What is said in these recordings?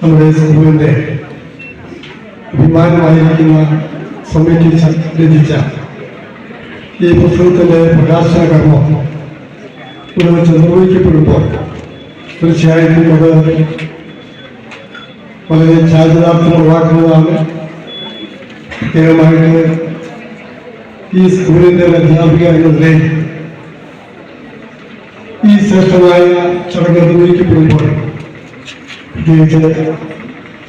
നമ്മുടെ സ്കൂളിന്റെ അഭിമാനമായിരിക്കുന്ന സമിതി രചിച്ച ഈ പുസ്തകത്തിന്റെ പ്രകാശന കർമ്മം ഇവിടെ വെച്ച് നിർവഹിക്കപ്പെടുമ്പോൾ തീർച്ചയായിട്ടും അത് വളരെ ചാരിതാർത്ഥ്യം ഉളവാക്കുന്നതാണ് പ്രത്യേകമായിട്ട് ഈ സ്കൂളിന്റെ ഒരു അധ്യാപിക എന്ന നിലയിൽ ഈ ശ്രേഷ്ഠമായ ചടങ്ങ് നിർവഹിക്കപ്പെടുമ്പോൾ പ്രത്യേകിച്ച്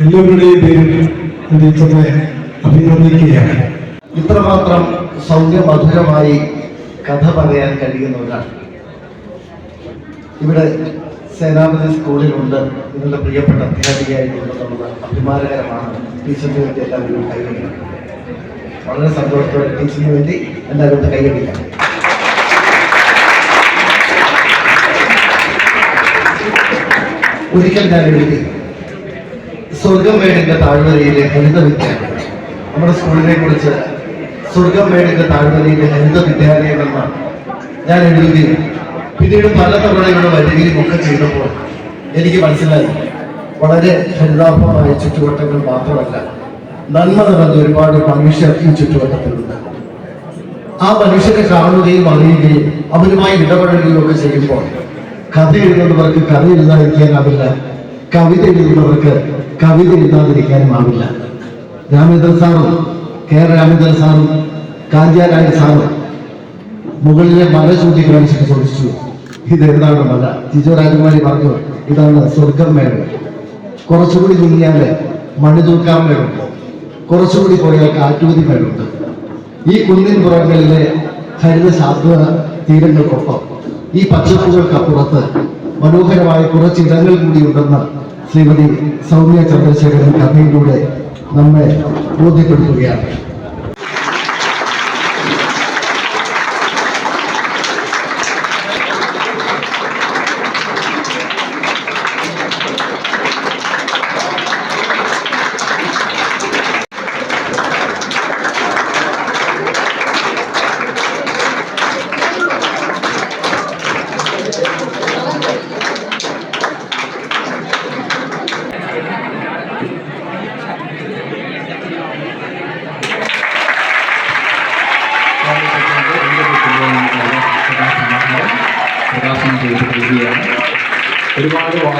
എല്ലാവരുടെയും പേരിൽ ടീച്ചറിനെ അഭിനന്ദിക്കുകയാണ്. ഇത്രമാത്രം സൗമ്യമധുരമായി കഥ പറയാൻ കഴിയുന്ന ഒരാൾ. ഇവിടെ സേനാപതി സ്കൂളിലുണ്ട്. നിങ്ങളുടെ പ്രിയപ്പെട്ട അധ്യാപികയായിട്ടുണ്ടെന്നുള്ളത് അഭിമാനകരമാണ് ടീച്ചറിന് വേണ്ടി എല്ലാവരും കൈവടിക്കണം വളരെ സന്തോഷത്തോടെ ടീച്ചറിന് വേണ്ടി എല്ലാവരും ഒന്ന് ഒരിക്കൽ ഞാൻ എഴുതി. സ്വർഗം വേടിന്റെ താഴ്വരയിലെ ഹരിത വിദ്യാലയം. നമ്മുടെ സ്കൂളിനെ കുറിച്ച് സ്വർഗം വേടിന്റെ താഴ്വരയിലെ ഹരിത വിദ്യാലയം എന്ന ഞാൻ എഴുതി. പിന്നീട് പല തവണ ഇവിടെ വരികയും ഒക്കെ ചെയ്തപ്പോൾ എനിക്ക് മനസ്സിലായി. വളരെ ഹരിതാഭമായ ചുറ്റുവട്ടങ്ങൾ മാത്രമല്ല നന്മ നിറഞ്ഞ ഒരുപാട് മനുഷ്യർ ഈ ചുറ്റുവട്ടത്തിലുണ്ട്. ആ മനുഷ്യരെ കാണുകയും അറിയുകയും അവരുമായി ഇടപഴകുകയും ഒക്കെ ചെയ്യുമ്പോൾ കഥ എഴുതുന്നവർക്ക് കഥ എഴുതാതിരിക്കാനാവില്ല. കവിത എഴുതുന്നവർക്ക് കവിത എഴുതാതിരിക്കാനും ആവില്ല രാമേന്ദ്ര സാറും കെ രാമേന്ദ്രൻ സാറും കാഞ്ചാരായ സാറും മുകളിലെ മല ചൂണ്ടി കാണിച്ചിട്ട് ചോദിച്ചു ഇത് എന്താണ് മല? ജിജോ രാജകുമാരി പറഞ്ഞു ഇതാണ് സ്വർഗം മേട് കുറച്ചുകൂടി നീങ്ങിയാൽ മണി തൂക്കാൻ വേണം കുറച്ചുകൂടി പോയാൽ കാറ്റുമതി മേളുണ്ട്. ഈ കുന്നിൻ പുറങ്ങളിലെ ഹരിത ശാസ്ത്ര തീരങ്ങൾക്കൊപ്പം ഈ പച്ചപ്പുകൾക്കപ്പുറത്ത് മനോഹരമായ കുറച്ച് ഇടങ്ങൾ കൂടിയുണ്ടെന്ന് ശ്രീമതി സൗമ്യ ചന്ദ്രശേഖരൻ കഥയിലൂടെ നമ്മെ ബോധ്യപ്പെടുത്തുകയാണ്.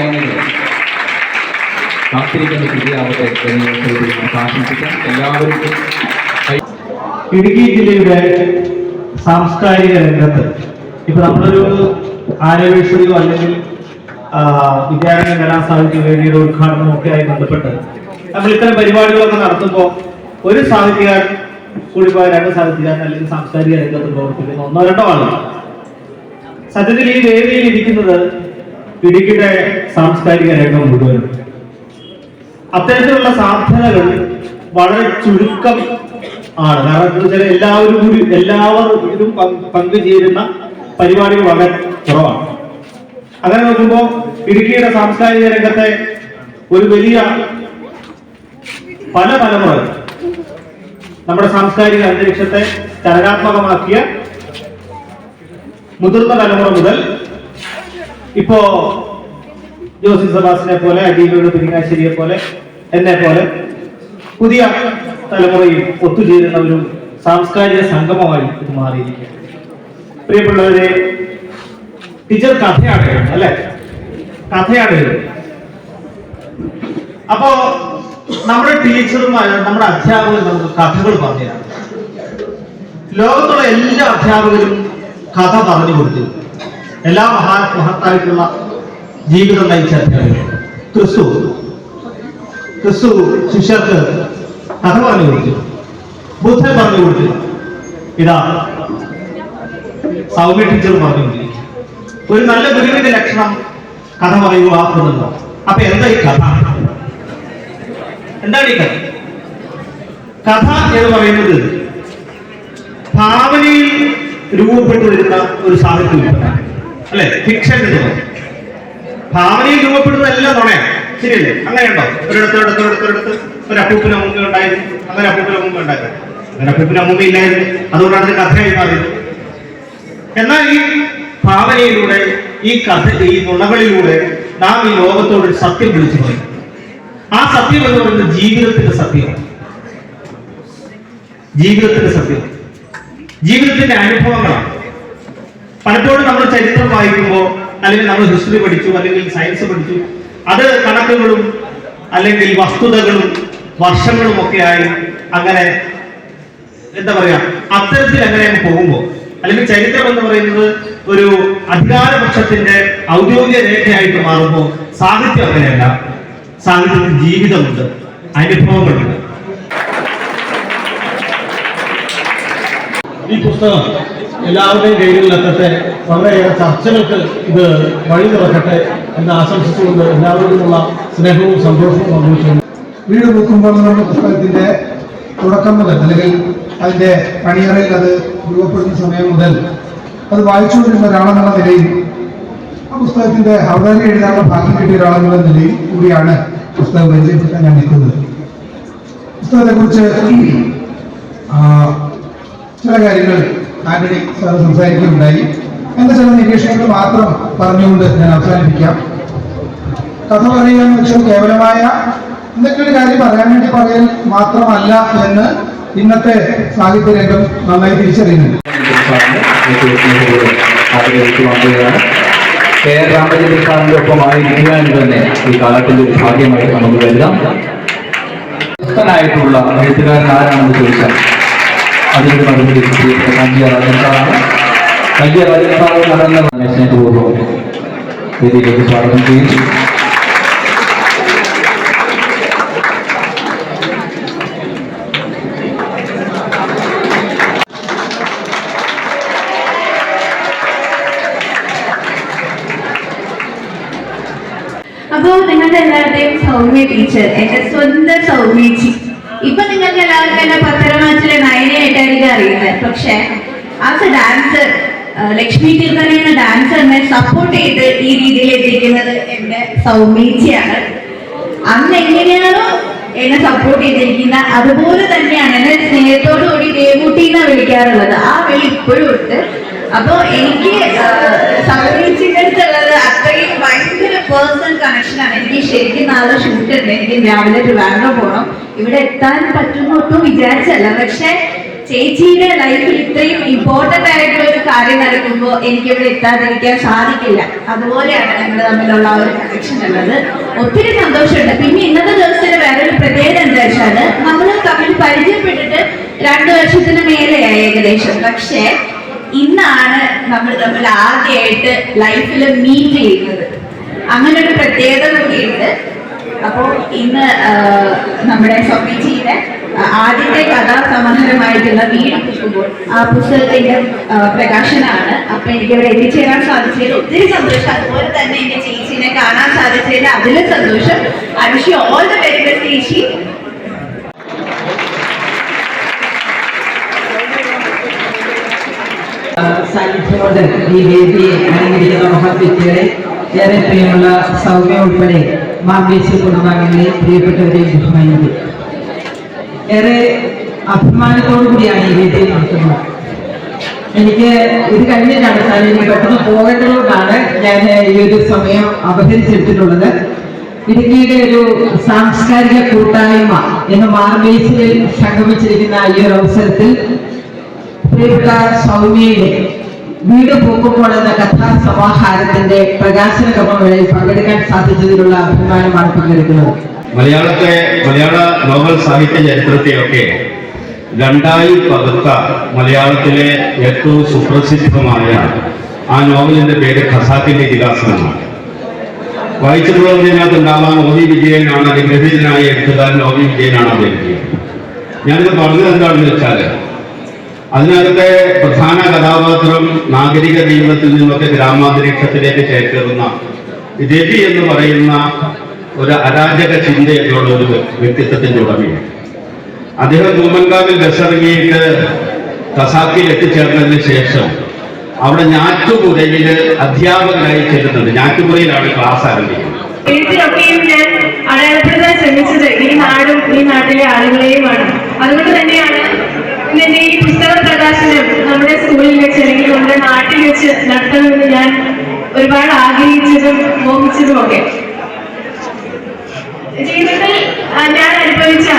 എന്ന് നമുക്ക് ആശംസിക്കാം എല്ലാവർക്കും ഇടുക്കി ജില്ലയുടെ സാംസ്കാരിക രംഗത്ത് ഇപ്പൊ നമ്മളൊരു ആനിവേഴ്സറിയോ അല്ലെങ്കിൽ വിദ്യാരംഗ കലാസാഹിത്യ വേദിയുടെ ഉദ്ഘാടനം ഒക്കെ ആയി ബന്ധപ്പെട്ട് നമ്മൾ ഇത്തരം പരിപാടികളൊക്കെ നടത്തുമ്പോൾ ഒരു സാഹിത്യകാരൻ കൂടി പോയ രണ്ട് സാഹിത്യകാരൻ അല്ലെങ്കിൽ സാംസ്കാരിക രംഗത്ത് പ്രവർത്തിക്കുന്ന ഒന്നോ രണ്ടോ ആളുകൾ സത്യത്തിൽ ഈ വേദിയിൽ ഇരിക്കുന്നത് ഇടുക്കിയുടെ സാംസ്കാരിക രംഗം മുഴുവനും. അത്തരത്തിലുള്ള സാധ്യതകൾ വളരെ ചുരുക്കം ആണ്. കാരണം എല്ലാവരും കൂടി എല്ലാവരും പങ്ക് പങ്കുചേരുന്ന പരിപാടികൾ വളരെ കുറവാണ്. അങ്ങനെ നോക്കുമ്പോൾ ഇടുക്കിയുടെ സാംസ്കാരിക രംഗത്തെ ഒരു വലിയ പല തലമുറ നമ്മുടെ സാംസ്കാരിക അന്തരീക്ഷത്തെ ചലനാത്മകമാക്കിയ മുതിർന്ന തലമുറ മുതൽ ഇപ്പോ ജോസി സബാസിനെ പോലെ അടിയിലൂടെ പിരിങ്ങാശ്ശേരിയെ പോലെ എന്നെ പോലെ പുതിയ തലമുറയിൽ ഒത്തുചേരുന്ന ഒരു സാംസ്കാരിക സംഗമമായി ഇത് മാറിയിരിക്കുകയാണ്. പ്രിയപ്പെട്ടവരെ ടീച്ചർ കഥയാണ് അല്ലെ? കഥയാണ് അപ്പോ നമ്മുടെ ടീച്ചറും നമ്മുടെ അധ്യാപകർ നമുക്ക് കഥകൾ പറഞ്ഞു തരാം. ലോകത്തുള്ള എല്ലാ അധ്യാപകരും കഥ പറഞ്ഞു കൊടുത്തു എല്ലാ മഹാ മഹത്തായിട്ടുള്ള ജീവിതം നയിച്ച അധ്യാപകൻ ക്രിസ്തു. ക്രിസ്തു ശിഷ്യർക്ക് കഥ പറഞ്ഞു കൊടുത്തു. ബുദ്ധൻ പറഞ്ഞു കൊടുത്തു. ഇതാ സൗമ്യ ടീച്ചർ പറഞ്ഞു ഒരു നല്ല ഗുരുവിന്റെ ലക്ഷണം കഥ പറയുക എന്നുണ്ടോ അപ്പൊ എന്താ ഈ കഥ? എന്താണ് ഈ കഥ? കഥ എന്ന് പറയുന്നത് ഭാവനയിൽ രൂപപ്പെട്ടു വരുന്ന ഒരു സാഹിത്യ അല്ലെ? ഫിക്ഷൻ എന്ന് ഭാവനയിൽ രൂപപ്പെടുന്നതല്ല നുണയാണ് ശരിയല്ലേ? അങ്ങനെയുണ്ടോ? ഒരിടത്ത് ഒരിടത്ത് ഒരിടത്ത് ഒരു അപ്പൂപ്പിന് അമ്മൂമ്മ ഉണ്ടായിരുന്നു. അങ്ങനെ അപ്പൂപ്പിന് അമ്മൂമ്മ ഉണ്ടായിരുന്നു. അങ്ങനെ അപ്പൂപ്പിന് അമ്മൂമ്മ ഇല്ലായിരുന്നു. അതുകൊണ്ടാണ് ഇത് കഥയായി മാറിയത്. എന്നാൽ ഈ ഭാവനയിലൂടെ ഈ കഥ ഈ നുണകളിലൂടെ നാം ഈ ലോകത്തോട് സത്യം വിളിച്ചു പറയും ആ സത്യം എന്ന് പറയുന്നത് ജീവിതത്തിന്റെ സത്യമാണ്. ജീവിതത്തിന്റെ സത്യം. ജീവിതത്തിന്റെ അനുഭവങ്ങളാണ്. പലപ്പോഴും നമ്മൾ ചരിത്രം വായിക്കുമ്പോൾ അല്ലെങ്കിൽ നമ്മൾ ഹിസ്റ്ററി പഠിച്ചു അല്ലെങ്കിൽ സയൻസ് പഠിച്ചു അത് കണക്കുകളും അല്ലെങ്കിൽ വസ്തുതകളും വർഷങ്ങളും ഒക്കെ ആയി അങ്ങനെ എന്താ പറയാ അത്തരത്തിൽ അങ്ങനെ അങ്ങ് പോകുമ്പോൾ അല്ലെങ്കിൽ ചരിത്രം എന്ന് പറയുന്നത് ഒരു അധികാരപക്ഷത്തിന്റെ ഔദ്യോഗിക രേഖയായിട്ട് മാറുമ്പോൾ സാഹിത്യം അങ്ങനെയല്ല. സാഹിത്യത്തിൽ ജീവിതമുണ്ട് അനുഭവങ്ങളുണ്ട്. ഈ പുസ്തകം എല്ലാവരുടെയും കൈകളിലെത്തട്ടെ വളരെയേറെ ചർച്ചകൾക്ക് ഇത് വഴി തുറക്കട്ടെ എന്ന് ആശംസിച്ചുകൊണ്ട് എല്ലാവരോടുമുള്ള സ്നേഹവും സന്തോഷവും പങ്കുവച്ചുകൊണ്ട് വീട് നോക്കുമ്പോൾ നമ്മുടെ പുസ്തകത്തിന്റെ തുടക്കം മുതൽ അല്ലെങ്കിൽ അതിന്റെ പണിയറയിൽ അത് രൂപപ്പെടുന്ന സമയം മുതൽ അത് വായിച്ചുകൊണ്ടിരുന്ന ഒരാളെന്നുള്ള നിലയിൽ ആ പുസ്തകത്തിന്റെ അവതാരം എഴുതാനുള്ള ഭാഗ്യം കിട്ടിയ ഒരാളെന്നുള്ള നിലയിൽ കൂടിയാണ് പുസ്തകം പരിചയപ്പെടുത്താൻ ഞാൻ നിൽക്കുന്നത്. പുസ്തകത്തെക്കുറിച്ച് ചില കാര്യങ്ങൾ ആന്റണി സാർ സംസാരിക്കുകയുണ്ടായി. എന്റെ ചില നിരീക്ഷണങ്ങൾ മാത്രം പറഞ്ഞുകൊണ്ട് ഞാൻ അവസാനിപ്പിക്കാം. കഥ പറയുക എന്ന് വെച്ചാൽ കേവലമായ എന്തെങ്കിലും ഒരു കാര്യം പറയാൻ വേണ്ടി പറയൽ മാത്രമല്ല എന്ന് ഇന്നത്തെ സാഹിത്യ രംഗം നന്നായി തിരിച്ചറിയുന്നുണ്ട്. കെ. ആർ രാമചന്ദ്രൻ സാറിന്റെ ഒപ്പം എന്ന് തന്നെ ഈ കാലത്തിന്റെ ഒരു ഭാഗ്യമായിട്ട് നമുക്ക് കരുതാം. പ്രശസ്തനായിട്ടുള്ള എഴുത്തുകാരൻ ആരാണെന്ന് ചോദിച്ചാൽ അതിനൊരു മറുപടി പ്രിയപ്പെട്ട കല്യ രാജൻ സാറാണ് കല്യ രാജൻ സാറ് നടന്ന സ്നേഹപൂർവ്വം വേദിയിലേക്ക് സ്വാഗതം ചെയ്യും അപ്പോ നിങ്ങളുടെ എല്ലാവരുടെയും സൗമ്യ ടീച്ചർ എന്റെ സ്വന്തം സൗമ്യച്ചി ഇപ്പൊ നിങ്ങൾക്ക് എല്ലാവർക്കും എന്നെ പത്തരമാറ്റിലെ നയനയായിട്ടായിരിക്കും അറിയുന്നത്. പക്ഷെ as a dancer Lakshmi Keerthana എന്ന ഡാൻസറിനെ സപ്പോർട്ട് ചെയ്ത് ഈ രീതിയിൽ എത്തിക്കുന്നത് എന്റെ സൗമ്യച്ചിയാണ്. അന്ന് എങ്ങനെയാണോ എന്നെ സപ്പോർട്ട് ചെയ്തിരിക്കുന്ന അതുപോലെ തന്നെയാണ് എന്നെ സ്നേഹത്തോടു കൂടി ദേവൂട്ടി എന്നാ വിളിക്കാറുള്ളത്. ആ വിളി ഇപ്പോഴും ഉണ്ട്. അപ്പോ എനിക്ക് അത്രയും ഭയങ്കര പേഴ്സണൽ കണക്ഷനാണ് എനിക്ക് ശരിക്കും നാളെ ഷൂട്ട് ഉണ്ട്. എനിക്ക് രാവിലെ ട്രിവാൻഡ്രം പോകണം ഇവിടെ എത്താൻ പറ്റുന്നൊട്ടും വിചാരിച്ചല്ല. പക്ഷെ ചേച്ചിയുടെ ലൈഫിൽ ഇത്രയും ഇമ്പോർട്ടന്റ് ആയിട്ടുള്ള ഒരു കാര്യം നടക്കുമ്പോൾ എനിക്ക് ഇവിടെ എത്താതിരിക്കാൻ സാധിക്കില്ല. അതുപോലെയാണ് ഞങ്ങൾ തമ്മിലുള്ള ആ ഒരു കണക്ഷൻ ഉള്ളത്. ഒത്തിരി സന്തോഷമുണ്ട്. പിന്നെ ഇന്നത്തെ ദിവസത്തിന്റെ വേറൊരു പ്രത്യേകത എന്താ വെച്ചാൽ നമ്മൾ തമ്മിൽ പരിചയപ്പെട്ടിട്ട് രണ്ടു വർഷത്തിന് മേലെയായി ഏകദേശം. പക്ഷേ ഇന്നാണ് നമ്മൾ തമ്മിൽ ആദ്യമായിട്ട് ലൈഫിൽ മീറ്റ് ചെയ്യുന്നത്. അങ്ങനെ ഒരു പ്രത്യേകത കൂടിയുണ്ട്. അപ്പോൾ ഇന്ന് നമ്മുടെ സ്വാമിജിയുടെ ആദ്യത്തെ കഥാസമാഹാരമായിട്ടുള്ള വീട് പുസ്തകമ്പോൾ ആ പുസ്തകത്തിന്റെ പ്രകാശനമാണ്. അപ്പൊ എനിക്ക് ഇവിടെ എത്തിച്ചേരാൻ സാധിച്ചതിൽ ഒത്തിരി സന്തോഷം. അതുപോലെ തന്നെ എന്റെ ചേച്ചിനെ കാണാൻ സാധിച്ചതിൽ അതിലും സന്തോഷം. I all the very best ചേച്ചി. സാന്നിധ്യമോട് ഈ വേദിയെ അലങ്കരിക്കുന്ന മഹത് വ്യക്തികളെ ഏറെ പ്രിയമുള്ള സൗമ്യ ഉൾപ്പെടെ മാർഗേശ്വര കുടുംബാംഗങ്ങളെ പ്രിയപ്പെട്ടവരെ ബഹുമാനിക്കുന്നത് ഏറെ അഭിമാനത്തോടുകൂടിയാണ് ഈ വേദിയിൽ നടത്തുന്നത് എനിക്ക് ഇത് കഴിഞ്ഞിട്ടാണ് സാർ എനിക്ക് പെട്ടെന്ന് പോകേണ്ടതുകൊണ്ടാണ് ഞാൻ ഈ ഒരു സമയം അപഹരിച്ചെടുത്തിട്ടുള്ളത് ഇടുക്കിയുടെ ഒരു സാംസ്കാരിക കൂട്ടായ്മ എന്ന മാർബേസിൽ സംഗമിച്ചിരിക്കുന്ന ഈ ഒരു അവസരത്തിൽ പ്രിയപ്പെട്ട സൗമ്യയുടെ വീട് പൂക്കുമ്പോൾ എന്ന കഥാസമാഹാരത്തിന്റെ പ്രകാശന കർമ്മങ്ങളിൽ പങ്കെടുക്കാൻ സാധിച്ചതിലുള്ള അഭിമാനമാണ് പങ്കെടുക്കുന്നത്. മലയാളത്തെ മലയാള നോവൽ സാഹിത്യ ചരിത്രത്തെയൊക്കെ രണ്ടായി പകർത്ത മലയാളത്തിലെ ഏറ്റവും സുപ്രസിദ്ധമായ ആ നോവലിന്റെ പേര് ഖസാക്കിന്റെ ഇതിഹാസമാണ്. വായിച്ചിട്ടുള്ളതിനകത്ത് ഉണ്ടാവാൻ ഒ വിജയനാണ് അനുഗ്രഹീതനായ എഴുത്തുകാരൻ ഒ വിജയനാണ് അദ്ദേഹം. ഞാനിത് പറഞ്ഞത് എന്താണെന്ന് വെച്ചാൽ അതിനകത്തെ പ്രധാന കഥാപാത്രം നാഗരിക ജീവിതത്തിൽ നിന്നൊക്കെ ഗ്രാമാന്തരീക്ഷത്തിലേക്ക് ചേക്കേറുന്ന രവി എന്ന് പറയുന്ന ഒരു അരാജക ചിന്തയൊക്കെയുള്ള ഒരു വ്യക്തിത്വത്തിന്റെ ഉടമയാണ്. അദ്ദേഹം കുമ്മൻകാവിൽ ബസ്സിറങ്ങിയിട്ട് കസാക്കിൽ എത്തിച്ചേർന്നതിന് ശേഷം അവിടെ ഞാറ്റുപുരയിൽ അധ്യാപകനായി ചേരുന്നുണ്ട്. ഞാറ്റുപുരയിലാണ് ക്ലാസ് ആരംഭിക്കുന്നത്. അടയാളപ്പെടുത്താൻ ശ്രമിച്ചത് ഈ നാടും ഈ നാട്ടിലെ ആളുകളെയുമാണ്. അതുകൊണ്ട് തന്നെയാണ് ഇതിന്റെ ഈ പുസ്തക പ്രകാശനം നമ്മുടെ സ്കൂളിൽ വെച്ച് അല്ലെങ്കിൽ നമ്മുടെ നാട്ടിൽ വെച്ച് നടത്തണമെന്ന് ഞാൻ ഒരുപാട് ആഗ്രഹിച്ചതും മോഹിച്ചതും ഒക്കെ. ജീവിതത്തിൽ ഞാൻ അനുഭവിച്ച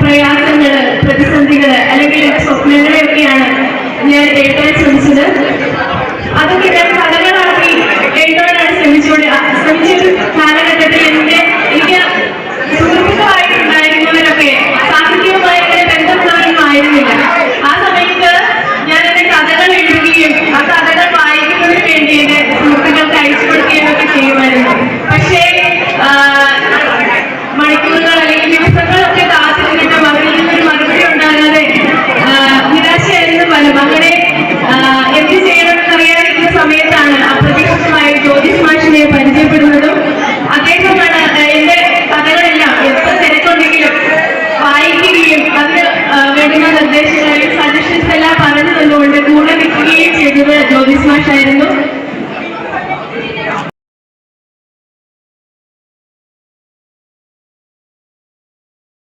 പ്രയാസങ്ങൾ പ്രതിസന്ധികൾ അല്ലെങ്കിൽ സ്വപ്നങ്ങളെയൊക്കെയാണ് ഞാൻ എഴുതാൻ ശ്രമിച്ചത്. അതൊക്കെ ഞാൻ കഥകളാക്കി എഴുതാനാണ് ശ്രമിച്ചോട് ശ്രമിച്ചിട്ട്